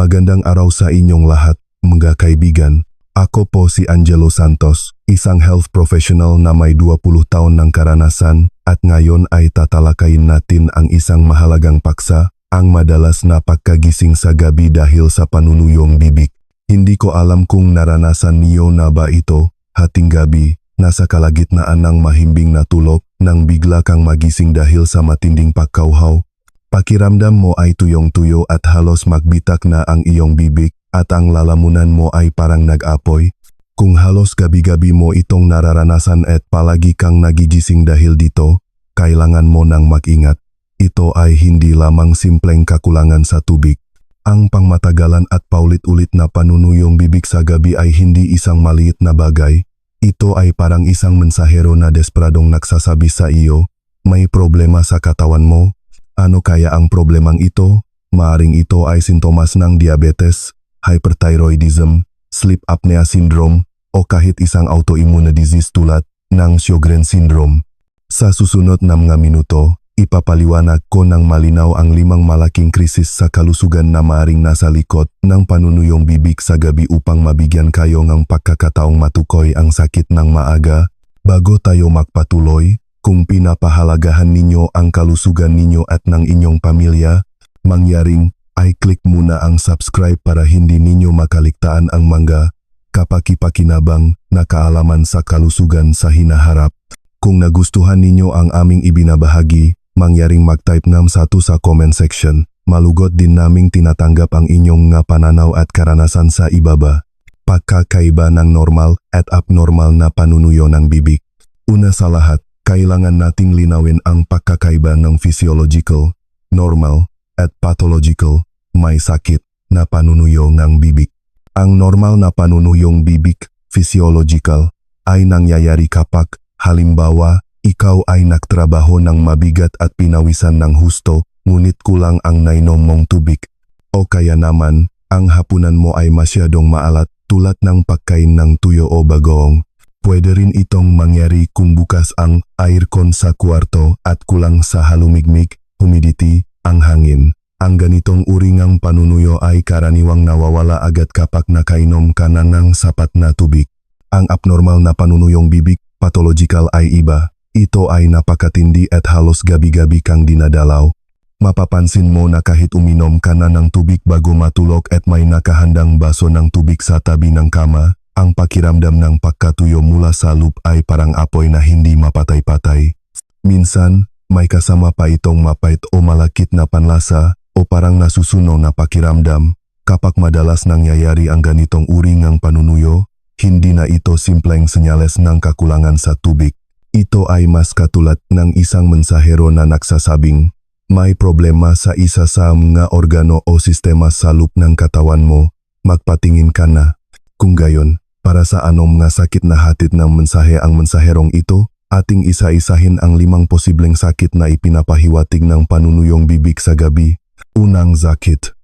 Magandang araw sa inyong lahat, mga kaibigan. Ako po si Angelo Santos, isang health professional na may 20 taon ng karanasan at ngayon ay tatalakayin natin ang isang mahalagang paksa, ang madalas na pagkagising sa gabi dahil sa panunuyong bibig. Hindi ko alam kung naranasan niyo na ba ito, hating gabi, nasa kalagitnaan ng mahimbing na tulog, nang bigla kang magising dahil sa matinding pagkauhaw. Pakiramdam mo ay tuyong-tuyo at halos magbitak na ang iyong bibig at ang lalamunan mo ay parang nag-apoy. Kung halos gabi-gabi mo itong nararanasan at palagi kang nagigising dahil dito, kailangan mo nang mag-ingat. Ito ay hindi lamang simpleng kakulangan sa tubig. Ang pangmatagalan at paulit-ulit na panunuyong bibig sa gabi ay hindi isang maliit na bagay. Ito ay parang isang mensahero na desperadong nagsasabi sa iyo, may problema sa katawan mo. Ano kaya ang problemang ito? Maaring ito ay sintomas ng diabetes, hyperthyroidism, sleep apnea syndrome, o kahit isang autoimmune disease tulad ng Sjogren syndrome. Sa susunod na mga minuto, ipapaliwanag ko ng malinaw ang limang malaking krisis sa kalusugan na maaring nasa likod ng panunuyong bibig sa gabi upang mabigyan kayo ng pagkakataong matukoy ang sakit ng maaga. Bago tayo magpatuloy, kung pinapahalagahan ninyo ang kalusugan ninyo at ng inyong pamilya, mangyaring ay click muna ang subscribe para hindi ninyo makaligtaan ang mga kapakipakinabang na kaalaman sa kalusugan sa hinaharap. Kung nagustuhan ninyo ang aming ibinabahagi, mangyaring mag-type ng satu sa comment section. Malugot din naming tinatanggap ang inyong nga pananaw at karanasan sa ibaba. Pagkakaiba ng normal at abnormal na panunuyo ng bibig. Una sa lahat, kailangan nating linawin ang pagkakaiba ng physiological, normal, at pathological, may sakit, na panunuyo ng bibig. Ang normal na panunuyong bibig, physiological, ay nangyayari kapag, halimbawa, ikaw ay nagtrabaho ng mabigat at pinawisan ng husto, ngunit kulang ang nainom mong tubig. O kaya naman, ang hapunan mo ay masyadong maalat tulad ng pagkain ng tuyo o bagoong. Pwede rin itong mangyari kung bukas ang aircon sa kwarto at kulang sa halumigmig, humidity, ang hangin. Ang ganitong uri ng panunuyo ay karaniwang nawawala agad kapag nakainom ka na ng sapat na tubig. Ang abnormal na panunuyong bibig, pathological ay iba. Ito ay napakatindi at halos gabi-gabi kang dinadalaw. Mapapansin mo na kahit uminom ka na ng tubig bago matulog at may nakahandang baso ng tubig sa tabi ng kama, ang pakiramdam ng pagkatuyo mula sa loop ay parang apoy na hindi mapatay-patay. Minsan, may kasama pa itong mapait o malakit na panlasa o parang nasusuno na pakiramdam. Kapag madalas nangyayari ang ganitong uri ng panunuyo, hindi na ito simpleng senyales ng kakulangan sa tubig. Ito ay mas katulad ng isang mensahero na nagsasabing, may problema sa isa sa mga organo o sistema sa loop ng katawan mo, magpatingin ka na. Kung gayon, para sa anong mga sakit na hatid ng mensahe ang mensaherong ito, ating isa-isahin ang limang posibleng sakit na ipinapahiwatig ng panunuyong bibig sa gabi. Unang sakit,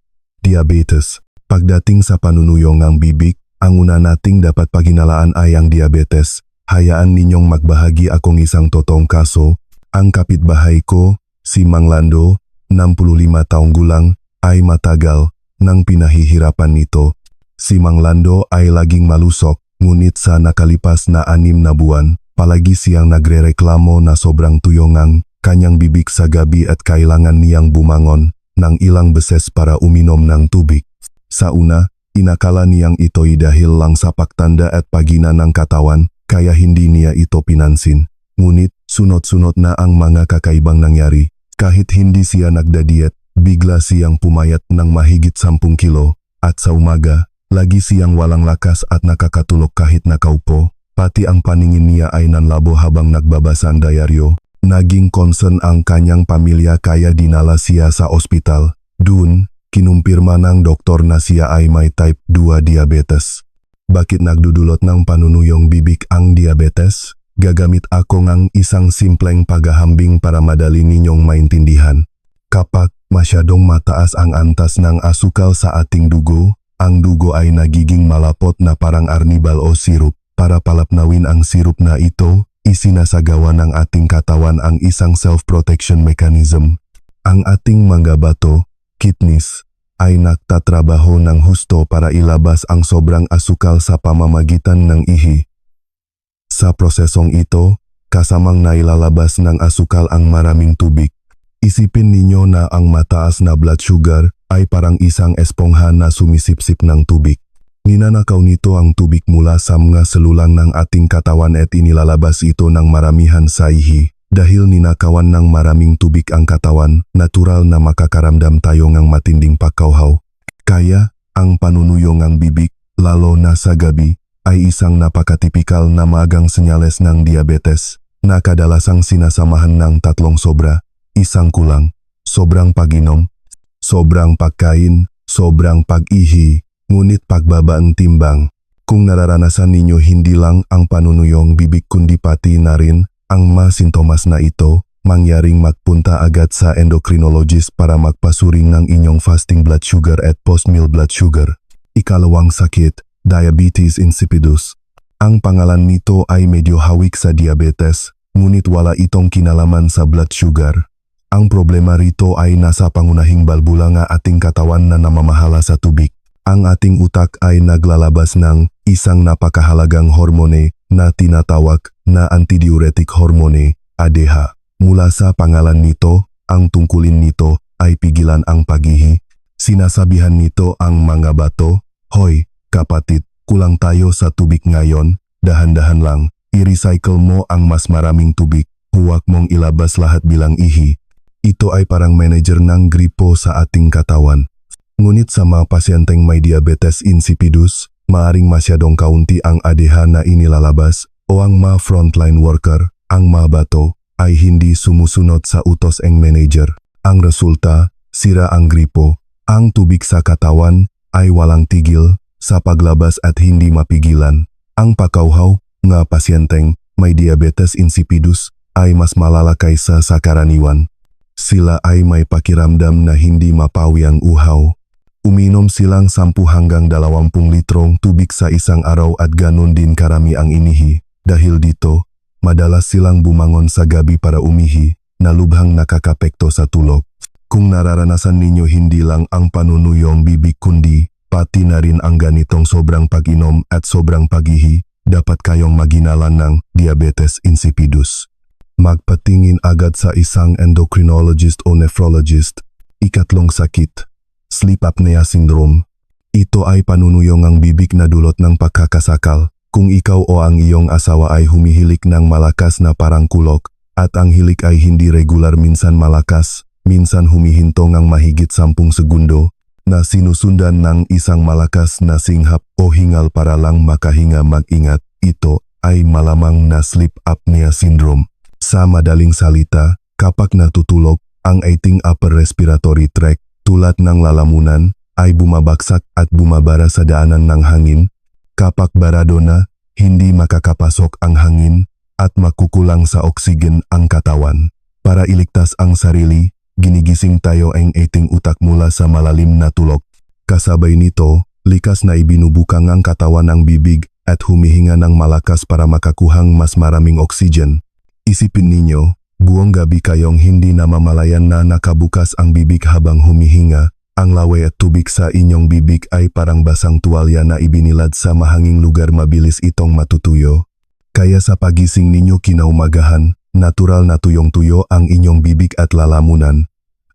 diabetes. Pagdating sa panunuyong ng bibig, ang una nating dapat paginalaan ay ang diabetes. Hayaan ninyong magbahagi akong isang totong kaso. Ang kapitbahay ko, si Mang Lando, 65 taong gulang, ay matagal nang pinahihirapan nito. Si Mang Lando ay laging malusok, ngunit sa nakalipas na anim na buwan, palagi siyang nagrereklamo na sobrang tuyongang kanyang bibig sa gabi at kailangan niyang bumangon ng ilang beses para uminom ng tubig. Sa una, inakala niyang ito'y dahil lang sa pagtanda at pagina ng katawan, kaya hindi niya ito pinansin. Ngunit, sunod-sunod na ang mga kakaibang nangyari. Kahit hindi siya nagdadiet, bigla siyang pumayat ng mahigit 10 kilo, at sa umaga, lagi siyang walang lakas at nakakatulog kahit nakaupo, pati ang paningin niya ay nanlabo habang nagbabasa ang diaryo. Naging concern ang kanyang pamilya kaya dinala siya sa ospital. Dun, kinumpirma ng doktor na siya ay may type 2 diabetes. Bakit nagdudulot ng panunuyong bibig ang diabetes? Gagamit ako ng isang simpleng paghahambing para madali ninyong maintindihan. Kapag masyadong mataas ang antas ng asukal sa ating dugo, ang dugo ay nagiging malapot na parang arnibal o sirup. Para palapnawin ang sirup na ito, isinasagawa ng ating katawan ang isang self-protection mechanism. Ang ating mga bato, kidneys, ay nagtatrabaho ng husto para ilabas ang sobrang asukal sa pamamagitan ng ihi. Sa prosesong ito, kasamang nailalabas ng asukal ang maraming tubig. Isipin ninyo na ang mataas na blood sugar ay parang isang espongha na sumisipsip ng tubig. Ninanakaw nito ang tubig mula sa mga selulang ng ating katawan at inilalabas ito ng maramihan sa ihi. Dahil ninakawan ng maraming tubig ang katawan, natural na makakaramdam tayo ng matinding pagkauhaw. Kaya, ang panunuyong ang bibig, lalo na sa gabi, ay isang napakatipikal na magang senyales ng diabetes na kadalasang sinasamahan ng tatlong sobra, isang kulang, sobrang paginom, sobrang pagkain, sobrang pag-ihi, ngunit pagbaba ang timbang. Kung nararanasan ninyo hindi lang ang panunuyong bibig kundi pati na rin ang mga sintomas na ito, mangyaring magpunta agad sa endocrinologist para magpasuring ng inyong fasting blood sugar at post-meal blood sugar. Ikalawang sakit, diabetes insipidus. Ang pangalan nito ay medyo hawik sa diabetes, ngunit wala itong kinalaman sa blood sugar. Ang problema rito ay nasa pangunahing balbula nga ating katawan na namamahala sa tubig. Ang ating utak ay naglalabas ng isang napakahalagang hormone na tinatawag na antidiuretic hormone, ADH. Mula sa pangalan nito, ang tungkulin nito ay pigilan ang pagihi. Sinasabihan nito ang mga bato, Hoy, kapatid, kulang tayo sa tubig ngayon, dahan-dahan lang, i-recycle mo ang mas maraming tubig, huwag mong ilabas lahat bilang ihi. Ito ay parang manager ng gripo sa ating katawan. Ngunit sa mga pasyenteng may diabetes insipidus, maaring masyadong kaunti ang ADH na inilalabas o ang mga frontline worker, ang mga bato, ay hindi sumusunod sa utos ng manager. Ang resulta, sira ang gripo. Ang tubig sa katawan ay walang tigil sa paglabas at hindi mapigilan. Ang pakauhaw nga pasyenteng may diabetes insipidus ay mas malala kaysa sa karaniwan. Sila ay may pakiramdam na hindi mapawi ang uhaw. Uminom silang 10 hanggang 20 litrong tubig sa isang araw at ganon din karami ang inihi. Dahil dito, madalas silang bumangon sa gabi para umihi na lubhang nakakapekto sa tulog. Kung nararanasan ninyo hindi lang ang panunuyong bibig kundi pati na rin ang ganitong sobrang pag-inom at sobrang pagihi, dapat kayong maginalan ng diabetes insipidus. Magpatingin agad sa isang endocrinologist o nephrologist. Ikatlong sakit, sleep apnea syndrome. Ito ay panunuyong ang bibig na dulot ng pagkakasakal. Kung ikaw o ang iyong asawa ay humihilik ng malakas na parang kulok, at ang hilik ay hindi regular minsan malakas, minsan humihintong ang mahigit 10 segundo, na sinusundan ng isang malakas na singhap o hingal para lang makahinga mag-ingat, ito ay malamang na sleep apnea syndrome. Sa madaling salita, kapag natutulog, ang ating upper respiratory tract tulad ng lalamunan ay bumabaksak at bumabara sa daanan ng hangin. Kapag barado na, hindi makakapasok ang hangin at makukulang sa oksigen ang katawan. Para iligtas ang sarili, ginigising tayo ang ating utak mula sa malalim na tulog. Kasabay nito, likas na ibinubukang ang katawan ng bibig at humihinga ng malakas para makakuhang mas maraming oksigen. Isipin ninyo, buong gabi kayong hindi namamalayan na nakabukas ang bibig habang humihinga. Ang laway at tubig sa inyong bibig ay parang basang tuwalya na ibinilad sa mahanging lugar mabilis itong matutuyo. Kaya sa pagising ninyo kinaumagahan, natural na tuyong-tuyo ang inyong bibig at lalamunan.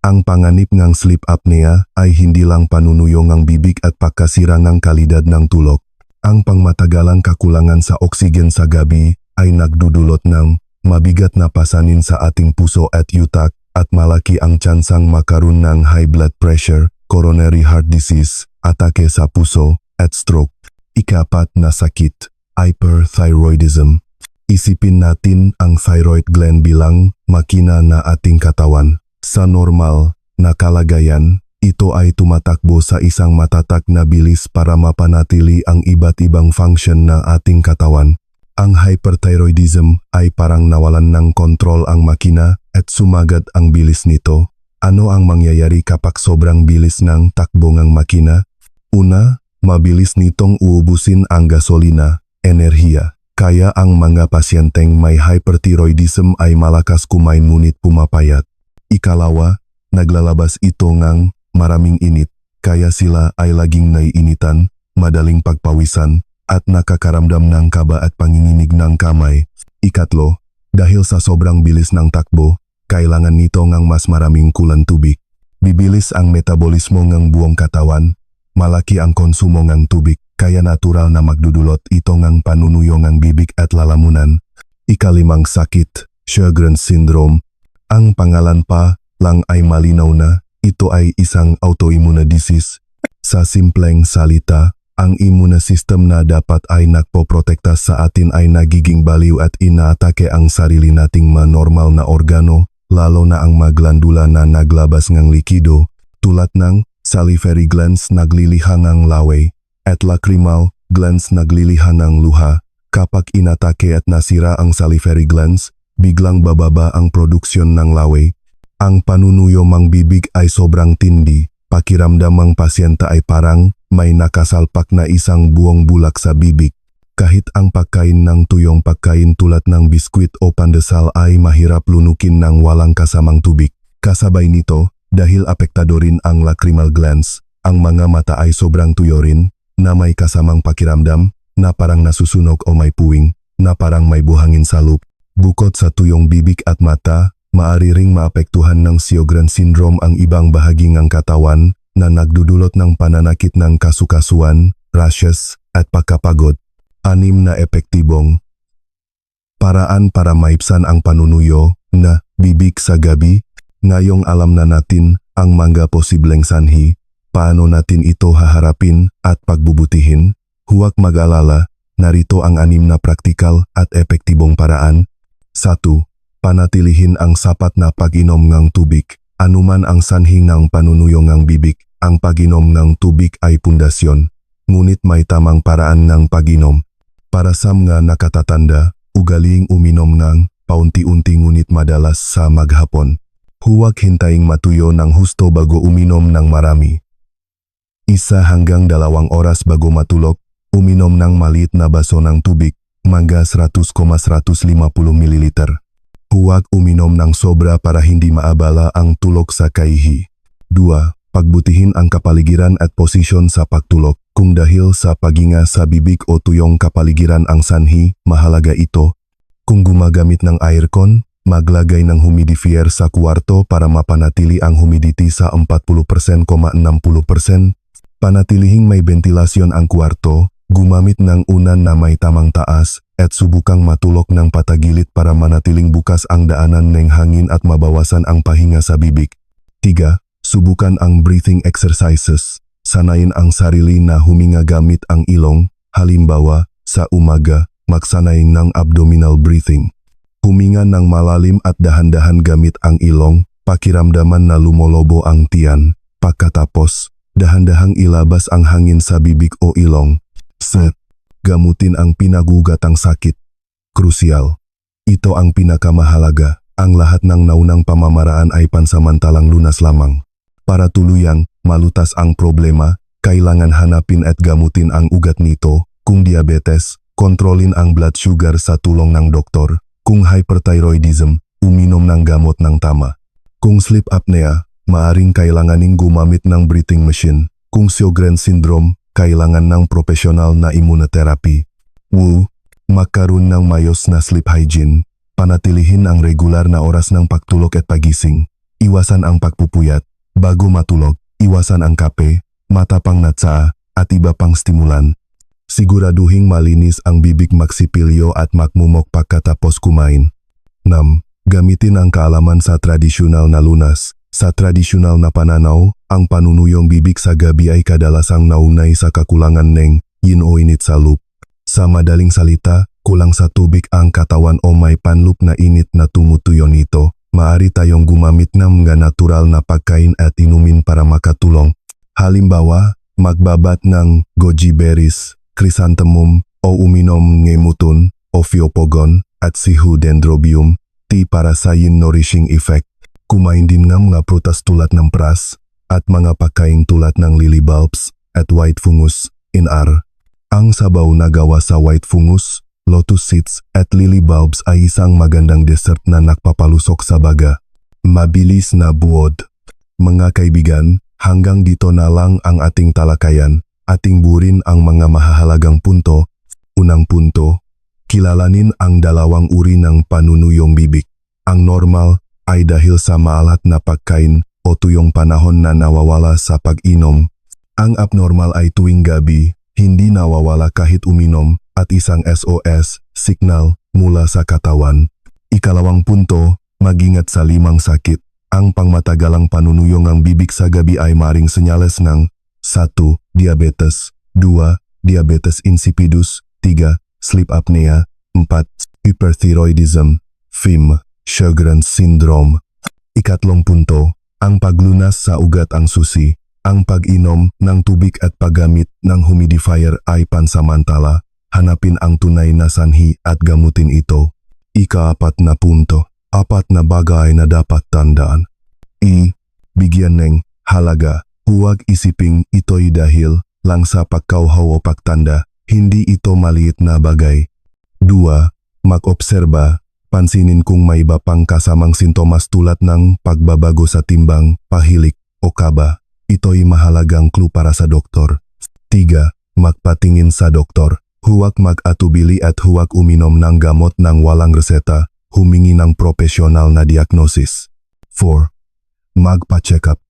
Ang panganib ng sleep apnea ay hindi lang panunuyong ang bibig at pagkasira ng kalidad ng tulog. Ang pangmatagalang kakulangan sa oksigen sa gabi ay nagdudulot ng mabigat na pasanin sa ating puso at utak at malaki ang tsansang makaroon ng high blood pressure, coronary heart disease, atake sa puso, at stroke. Ikapat na sakit, hyperthyroidism. Isipin natin ang thyroid gland bilang makina na ating katawan. Sa normal na kalagayan, ito ay tumatakbo sa isang matatak na bilis para mapanatili ang iba't ibang function ng ating katawan. Ang hyperthyroidism ay parang nawalan ng kontrol ang makina at sumagat ang bilis nito. Ano ang mangyayari kapag sobrang bilis ng takbo ng makina? Una, mabilis nitong uubusin ang gasolina, enerhiya. Kaya ang mga pasyenteng may hyperthyroidism ay malakas kumain ngunit pumapayat. Ikalawa, naglalabas ito ng maraming init. kaya sila ay laging naiinitan, madaling pagpawisan, at nakakaramdam ng kaba at panginginig ng kamay. Ikatlo, dahil sa sobrang bilis ng takbo, kailangan nito ng mas maraming kulang tubig. Bibilis ang metabolismo ng buong katawan, malaki ang konsumo ng tubig, kaya natural na magdudulot ito ng panunuyo ng bibig at lalamunan. Ikalimang sakit, Sjogren's syndrome. Ang pangalan pa lang ay malinaw na ito ay isang autoimmune disease. Sa simpleng salita, ang immune system na dapat ay nagpoprotekta sa atin ay nagiging baliw at inaatake ang sarili nating manormal na organo, lalo na ang maglandula na naglabas ng likido, tulad ng salivary glands nagliliha ng laway, at lacrimal glands nagliliha ng luha. Kapag inatake at nasira ang salivary glands, biglang bababa ang produksyon ng laway. Ang panunuyo mang bibig ay sobrang tindi. Pakiramdam ang pasyente ay parang may nakasalpak na isang buong bulak sa bibig. Kahit ang pagkain ng tuyong pagkain tulad ng biskwit o pandesal ay mahirap lunukin ng walang kasamang tubig. Kasabay nito, dahil apektado rin ang lacrimal glands, ang mga mata ay sobrang tuyo rin, na may kasamang pakiramdam, na parang nasusunog o may puwing, na parang may buhangin sa loop. Bukod sa tuyong bibig at mata, maari ring maapektuhan ng Sjogren syndrome ang ibang bahagi ng katawan na nagdudulot ng pananakit ng kasukasuan, rashes, at pagkapagod. Anim na epektibong paraan para maipsan ang panunuyo na bibig sa gabi. Ngayong alam na natin ang mga posibleng sanhi, paano natin ito haharapin at pagbubutihin, huwag mag-alala, narito ang anim na praktikal at epektibong paraan. 1. Panatilihin ang sapat na pag-inom ng tubig. Anuman ang sanhi ng panunuyo ng bibig, ang pag-inom ng tubig ay pundasyon. Ngunit may tamang paraan ng pag-inom. Para sa mga nakatatanda, ugaling uminom ng paunti-unti ngunit madalas sa maghapon. Huwag hintayin matuyo ng husto bago uminom ng marami. Isa hanggang dalawang oras bago matulog, uminom ng maliit na baso ng tubig, mga 100,150 ml. Huwag uminom ng sobra para hindi maabala ang tulog sa kaihi. 2. Pagbutihin ang kapaligiran at posisyon sa pagtulog. Kung dahil sa paginga sa bibig o tuyong kapaligiran ang sanhi, mahalaga ito. Kung gumagamit ng aircon, maglagay ng humidifier sa kwarto para mapanatili ang humidity sa 40%, 60%. Panatilihing may ventilasyon ang kwarto, gumamit ng unan na may tamang taas, at subukang matulog ng patagilid para manatiling bukas ang daanan ng hangin at mabawasan ang pahinga sa bibig. 3. Subukan ang breathing exercises. Sanayin ang sarili na huminga gamit ang ilong, halimbawa, sa umaga, magsanay ng abdominal breathing. Huminga ng malalim at dahan-dahan gamit ang ilong, pakiramdaman na lumolobo ang tiyan. Pagkatapos, dahan-dahang ilabas ang hangin sa bibig o ilong. Set. Gamutin ang pinagugatang sakit. Krusyal. Ito ang pinakamahalaga. Ang lahat ng naunang pamamaraan ay pansamantalang lunas lamang. Para tuluyang malutas ang problema, kailangan hanapin at gamutin ang ugat nito. Kung diabetes, kontrolin ang blood sugar sa tulong ng doktor. Kung hyperthyroidism, uminom ng gamot ng tama. Kung sleep apnea, maaring kailanganing gumamit ng breathing machine. Kung Sjogren syndrome, kailangan ng profesional na immunotherapy. Wu, magkaroon ng mayos na sleep hygiene. Panatilihin ang regular na oras ng pagtulog at pagising. Iwasan ang pagpupuyat. Bago matulog, iwasan ang kape, matapang na tsaa, at iba pang stimulan. Siguraduhing malinis ang bibig magsipilyo at makmumok pagkatapos kumain. 6. Gamitin ang kaalaman sa tradisyonal na lunas. Sa tradisyonal na pananaw, ang panunuyong bibig sa gabi ay kadalasang naunay sa kakulangan ng yin o init sa loop. Sa madaling salita, kulang sa tubig ang katawan o may panloop na init na tumutuyo nito. Maari tayong gumamit ng mga natural na pagkain at inumin para makatulong. Halimbawa, magbabat ng goji berries, chrysanthemum o uminom ng mutun, ophiopogon at sihu dendrobium, tea para sa yin nourishing effect. Kumain din ng mga prutas tulad ng pras at mga pagkain tulad ng lily bulbs at white fungus, NR. Ang sabaw na gawa sa white fungus, lotus seeds at lily bulbs ay isang magandang dessert na nakpapalusok sa baga. Mabilis na buod. Mga kaibigan, Hanggang dito na lang ang ating talakayan. Ating burin ang mga mahahalagang punto. Unang punto, kilalanin ang dalawang uri ng panunuyong bibig. Ang normal ay dahil sa maalat na pagkain o tuyong panahon na nawawala sa pag-inom. Ang abnormal ay tuwing gabi, hindi nawawala kahit uminom at isang SOS, signal, mula sa katawan. Ikalawang punto, magingat sa limang sakit. Ang pangmatagalang panunuyong ng bibig sa gabi ay maring senyales ng 1. Diabetes 2. Diabetes insipidus 3. Sleep apnea 4. Hyperthyroidism 5. Sjogren's syndrome Ikatlong punto, ang paglunas sa ugat ang susi. Ang pag-inom ng tubig at paggamit ng humidifier ay pansamantala. Hanapin ang tunay na sanhi at gamutin ito. Ikaapat na punto, apat na bagay na dapat tandaan. I. Bigyan ng halaga. Huwag isiping ito'y dahil lang sa pagkauhaw o pagtanda. Hindi ito maliit na bagay. 2. Mag-obserba. Pansinin kung may iba pang kasamang sintomas tulad ng pagbabago sa timbang, pahilik o kaba. Ito'y mahalagang clue para sa doktor. 3. Magpatingin sa doktor. Huwag mag-atubili at huwag uminom ng gamot ng walang reseta. Humingi ng profesional na diagnosis. 4. Magpa-check up.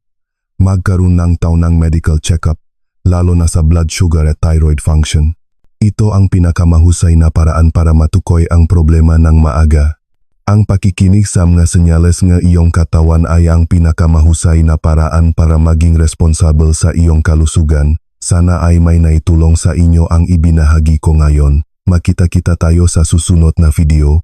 Magkaroon ng taunang medical check-up, lalo na sa blood sugar at thyroid function. Ito ang pinakamahusay na paraan para matukoy ang problema ng maaga. Ang pakikinig sa mga senyales ng iyong katawan ay ang pinakamahusay na paraan para maging responsable sa iyong kalusugan. Sana ay may naitulong sa inyo ang ibinahagi ko ngayon. Makita-kita tayo sa susunod na video.